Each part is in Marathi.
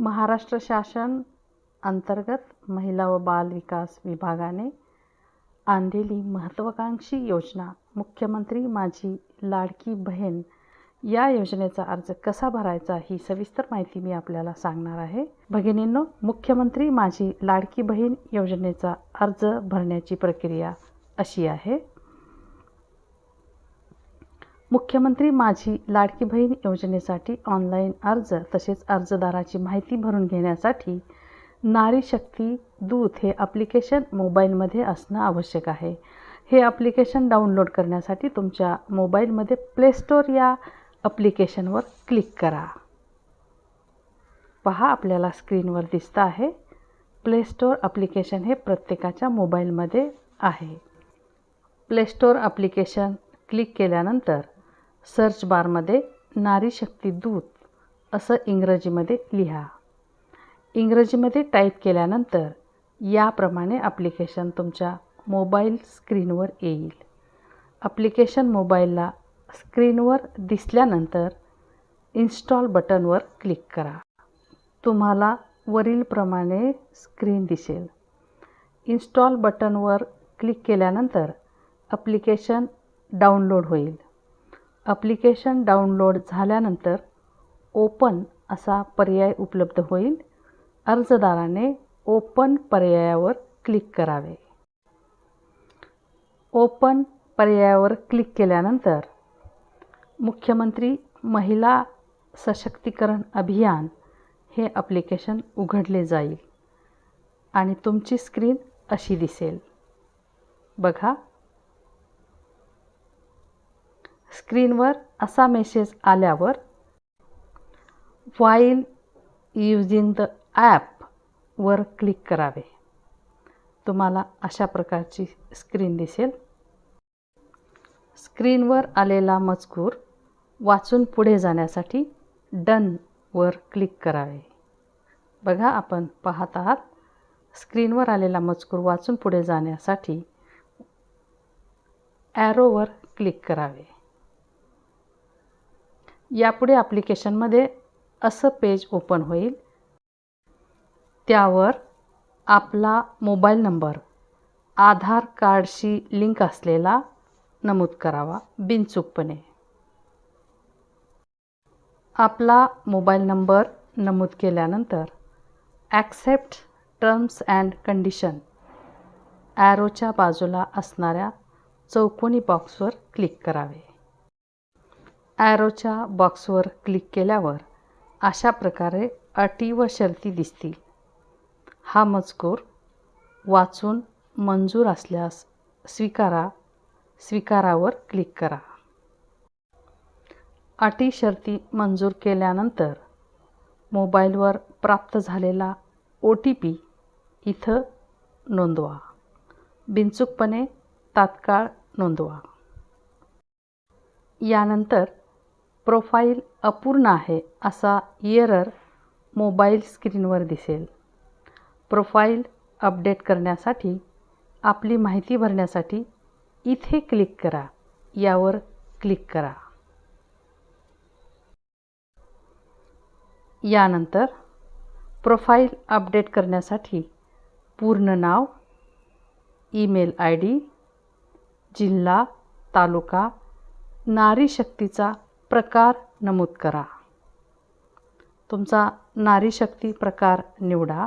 महाराष्ट्र शासन अंतर्गत महिला व बाल विकास विभागाने आणलेली महत्त्वाकांक्षी योजना. मुख्यमंत्री माझी लाडकी बहीण या योजनेचा अर्ज कसा भरायचा ही सविस्तर माहिती मी आपल्याला सांगणार आहे. भगिनींनो मुख्यमंत्री माझी लाडकी बहीण योजनेचा अर्ज भरण्याची प्रक्रिया अशी आहे. मुख्यमंत्री माझी लाडकी बहीण योजनेसाठी ऑनलाईन अर्ज तसेच अर्जदाराची माहिती भरून घेण्यासाठी नारी शक्ती दूत हे ॲप्लिकेशन मोबाईलमध्ये असणं आवश्यक आहे. हे ॲप्लिकेशन डाउनलोड करण्यासाठी तुमच्या मोबाईलमध्ये प्लेस्टोर या ॲप्लिकेशनवर क्लिक करा. पहा आपल्याला स्क्रीनवर दिसतं आहे. प्लेस्टोर ॲप्लिकेशन हे प्रत्येकाच्या मोबाईलमध्ये आहे. प्लेस्टोर ॲप्लिकेशन क्लिक केल्यानंतर सर्च बारमध्ये नारी शक्ती दूत असं इंग्रजीमध्ये लिहा. इंग्रजीमध्ये टाईप केल्यानंतर याप्रमाणे ॲप्लिकेशन तुमच्या मोबाईल स्क्रीनवर येईल. ॲप्लिकेशन मोबाईलला स्क्रीनवर दिसल्यानंतर इन्स्टॉल बटनवर क्लिक करा. तुम्हाला वरीलप्रमाणे स्क्रीन दिसेल. इन्स्टॉल बटनवर क्लिक केल्यानंतर ॲप्लिकेशन डाउनलोड होईल. ॲप्लिकेशन डाउनलोड झाल्यानंतर ओपन असा पर्याय उपलब्ध होईल. अर्जदाराने ओपन पर्यायावर क्लिक करावे. ओपन पर्यायावर क्लिक केल्यानंतर मुख्यमंत्री महिला सशक्तीकरण अभियान हे ॲप्लिकेशन उघडले जाईल आणि तुमची स्क्रीन अशी दिसेल. बघा स्क्रीनवर असा मेसेज आल्यावर वाईल यूजिंग द ॲपवर क्लिक करावे. तुम्हाला अशा प्रकारची स्क्रीन दिसेल. स्क्रीनवर आलेला मजकूर वाचून पुढे जाण्यासाठी डनवर क्लिक करावे. बघा आपण पाहत आहात स्क्रीनवर आलेला मजकूर वाचून पुढे जाण्यासाठी ॲरोवर क्लिक करावे. यापुढे ॲप्लिकेशनमध्ये असं पेज ओपन होईल. त्यावर आपला मोबाईल नंबर आधार कार्डशी लिंक असलेला नमूद करावा बिनचूकपणे. आपला मोबाईल नंबर नमूद केल्यानंतर ॲक्सेप्ट टर्म्स अँड कंडिशन ॲरोच्या बाजूला असणाऱ्या चौकोनी बॉक्सवर क्लिक करावे. ॲरोच्या बॉक्सवर क्लिक केल्यावर अशा प्रकारे अटी व शर्ती दिसतील. हा मजकूर वाचून मंजूर असल्यास स्वीकारा स्वीकारावर क्लिक करा. अटी शर्ती मंजूर केल्यानंतर मोबाईलवर प्राप्त झालेला ओ टी पी इथं नोंदवा. बिनचूकपणे तात्काळ नोंदवा. यानंतर प्रोफाईल अपूर्ण आहे असा इयरर मोबाईल स्क्रीनवर दिसेल. प्रोफाईल अपडेट करण्यासाठी आपली माहिती भरण्यासाठी इथे क्लिक करा. यावर क्लिक करा. यानंतर प्रोफाईल अपडेट करण्यासाठी पूर्ण नाव ईमेल आय डी जिल्हा तालुका नारी शक्तीचा प्रकार नमूद करा. तुमचा नारीशक्ती प्रकार निवडा.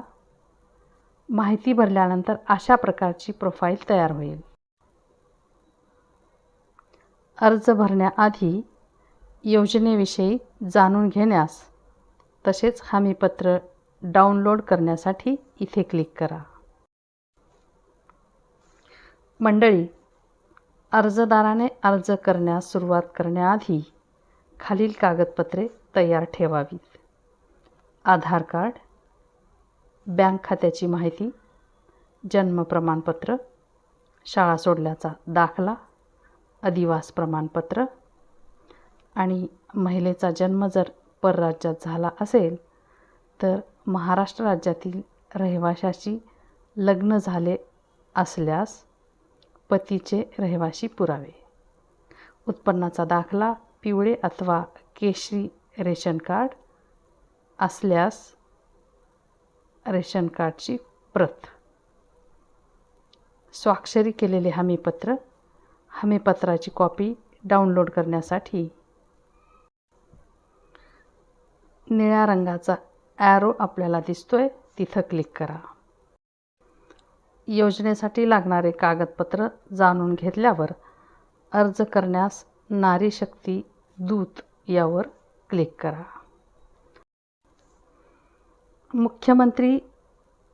माहिती भरल्यानंतर अशा प्रकारची प्रोफाईल तयार होईल. अर्ज भरण्याआधी योजनेविषयी जाणून घेण्यास तसेच हमीपत्र डाउनलोड करण्यासाठी इथे क्लिक करा. मंडळी अर्जदाराने अर्ज करण्यास सुरुवात करण्याआधी खालील कागदपत्रे तयार ठेवावीत. आधार कार्ड बँक खात्याची माहिती जन्म प्रमाणपत्र शाळा सोडल्याचा दाखला अधिवास प्रमाणपत्र आणि महिलेचा जन्म जर परराज्यात झाला असेल तर महाराष्ट्र राज्यातील रहिवाशाशी लग्न झाले असल्यास पतीचे रहिवाशी पुरावे. उत्पन्नाचा दाखला पिवळे अथवा केशरी रेशन कार्ड असल्यास रेशन कार्डची प्रत. स्वाक्षरी केलेले हमीपत्र हमीपत्राची कॉपी डाउनलोड करण्यासाठी निळ्या रंगाचा ॲरो आपल्याला दिसतोय तिथं क्लिक करा. योजनेसाठी लागणारे कागदपत्र जाणून घेतल्यावर अर्ज करण्यास नारी शक्ती दूत यावर क्लिक करा. मुख्यमंत्री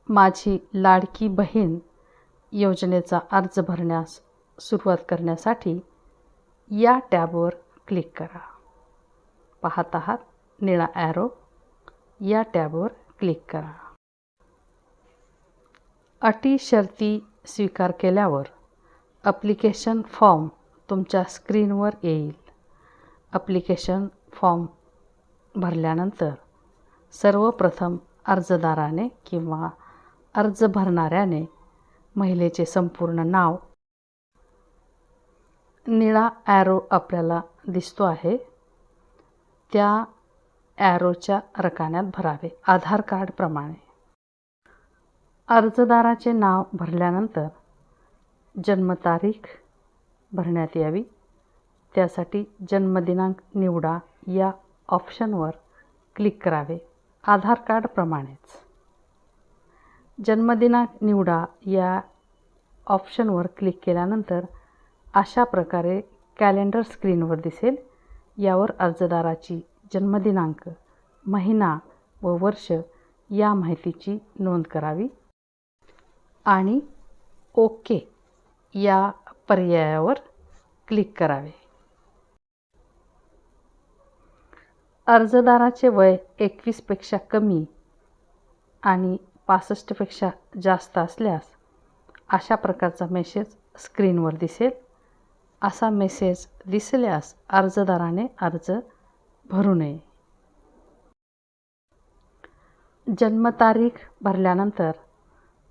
माझी लाडकी बहीण योजनेचा अर्ज भरण्यास सुरुवात करण्यासाठी या टॅबवर क्लिक करा. पाहत आहात निळा ॲरो या टॅबवर क्लिक करा. अटी शर्ती स्वीकार केल्यावर अप्लिकेशन फॉर्म तुमच्या स्क्रीनवर येईल. अप्लिकेशन फॉर्म भरल्यानंतर सर्वप्रथम अर्जदाराने किंवा अर्ज भरणाऱ्याने महिलेचे संपूर्ण नाव निळा ॲरो आपल्याला दिसतो आहे. त्या ॲरोच्या रकान्यात भरावे. आधार कार्डप्रमाणे अर्जदाराचे नाव भरल्यानंतर जन्मतारीख भरण्यात यावी. त्यासाठी जन्मदिनांक निवडा या ऑप्शनवर क्लिक करावे. आधार कार्डप्रमाणेच जन्मदिनांक निवडा या ऑप्शनवर क्लिक केल्यानंतर अशा प्रकारे कॅलेंडर स्क्रीनवर दिसेल. यावर अर्जदाराची जन्मदिनांक महिना व वर्ष या माहितीची नोंद करावी आणि ओके या पर्यायावर क्लिक करावे. अर्जदाराचे वय एकवीसपेक्षा कमी आणि पासष्टपेक्षा जास्त असल्यास अशा प्रकारचा मेसेज स्क्रीनवर दिसेल. असा मेसेज दिसल्यास अर्जदाराने अर्ज भरू नये. जन्मतारीख भरल्यानंतर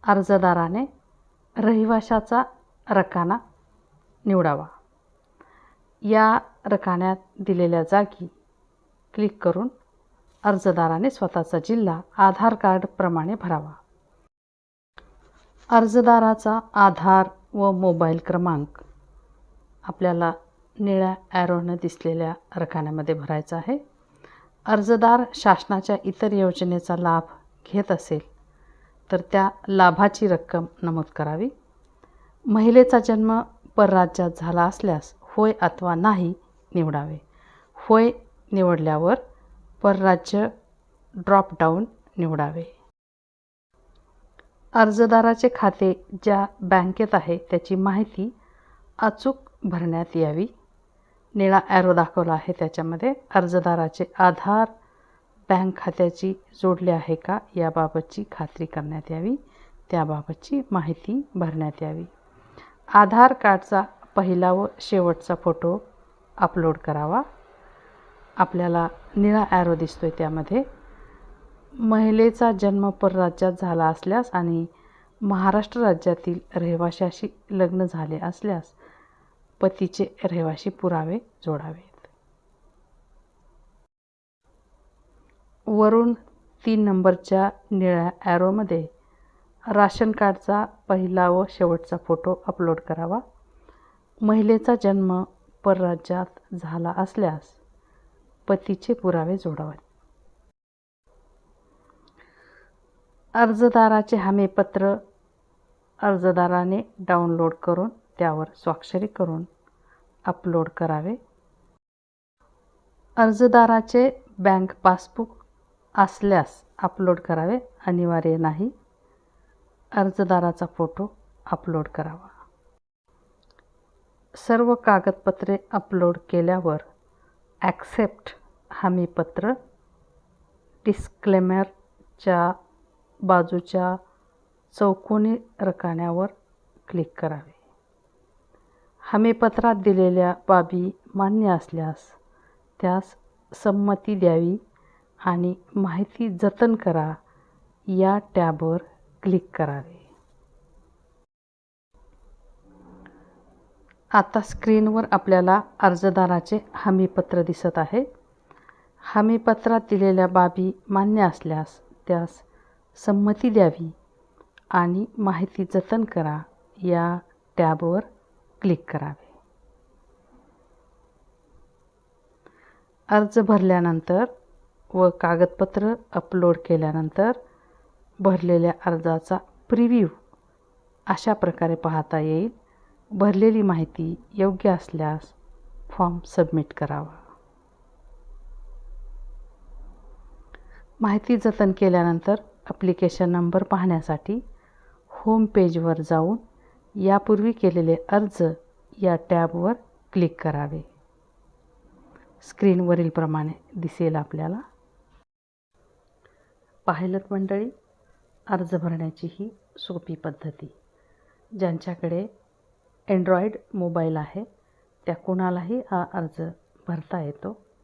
अर्जदाराने रहिवाशाचा रकाना निवडावा. या रकान्यात दिलेल्या जागी क्लिक करून अर्जदाराने स्वतःचा जिल्हा आधार कार्डप्रमाणे भरावा. अर्जदाराचा आधार व मोबाईल क्रमांक आपल्याला निळ्या ॲरोनं दिसलेल्या रकान्यामध्ये भरायचा आहे. अर्जदार शासनाच्या इतर योजनेचा लाभ घेत असेल तर त्या लाभाची रक्कम नमूद करावी. महिलेचा जन्म परराज्यात झाला असल्यास होय अथवा नाही निवडावे. होय निवडल्यावर परराज्य ड्रॉपडाऊन निवडावे. अर्जदाराचे खाते ज्या बँकेत आहे त्याची माहिती अचूक भरण्यात यावी. निळा ॲरो दाखवला आहे त्याच्यामध्ये. अर्जदाराचे आधार बँक खात्याची जोडले आहे का याबाबतची खात्री करण्यात यावी. त्याबाबतची माहिती भरण्यात यावी. आधार कार्डचा पहिला व शेवटचा फोटो अपलोड करावा. आपल्याला निळा ॲरो दिसतो आहे त्यामध्ये. महिलेचा जन्म परराज्यात झाला असल्यास आणि महाराष्ट्र राज्यातील रहिवाशाशी लग्न झाले असल्यास पतीचे रहिवाशी पुरावे जोडावेत. वरून तीन नंबरच्या निळ्या ॲरोमध्ये राशन कार्डचा पहिला व शेवटचा फोटो अपलोड करावा. महिलेचा जन्म परराज्यात झाला असल्यास पतीचे पुरावे जोडावेत. अर्जदाराचे हमीपत्र अर्जदाराने डाउनलोड करून त्यावर स्वाक्षरी करून अपलोड करावे. अर्जदाराचे बँक पासबुक असल्यास अपलोड करावे अनिवार्य नाही. अर्जदाराचा फोटो अपलोड करावा. सर्व कागदपत्रे अपलोड केल्यावर ॲक्सेप्ट हमीपत्र डिस्क्लेमरच्या बाजूच्या चौकोनी रकान्यावर क्लिक करावे. हमीपत्रात दिलेल्या बाबी मान्य असल्यास त्यास संमती द्यावी आणि माहिती जतन करा. या टॅबवर क्लिक करावे. आता स्क्रीनवर आपल्याला अर्जदाराचे हमीपत्र दिसत आहे. हमीपत्रात दिलेल्या बाबी मान्य असल्यास त्यास संमती द्यावी आणि माहिती जतन करा. या टॅबवर क्लिक करावे. अर्ज भरल्यानंतर व कागदपत्र अपलोड केल्यानंतर भरलेल्या अर्जाचा प्रिव्ह्यू अशा प्रकारे पाहता येईल. भरलेली माहिती योग्य असल्यास फॉर्म सबमिट करावा. माहिती जतन केल्यानंतर ॲप्लिकेशन नंबर पाहण्यासाठी होम पेजवर जाऊन यापूर्वी केलेले अर्ज या टॅबवर क्लिक करावे. स्क्रीनवरील प्रमाणे दिसेल आपल्याला. पाहिलत मंडळी अर्ज भरण्याची ही सोपी पद्धती. ज्यांच्याकडे अँड्रॉईड मोबाईल आहे. त्या कोणालाही हा अर्ज भरता येतो.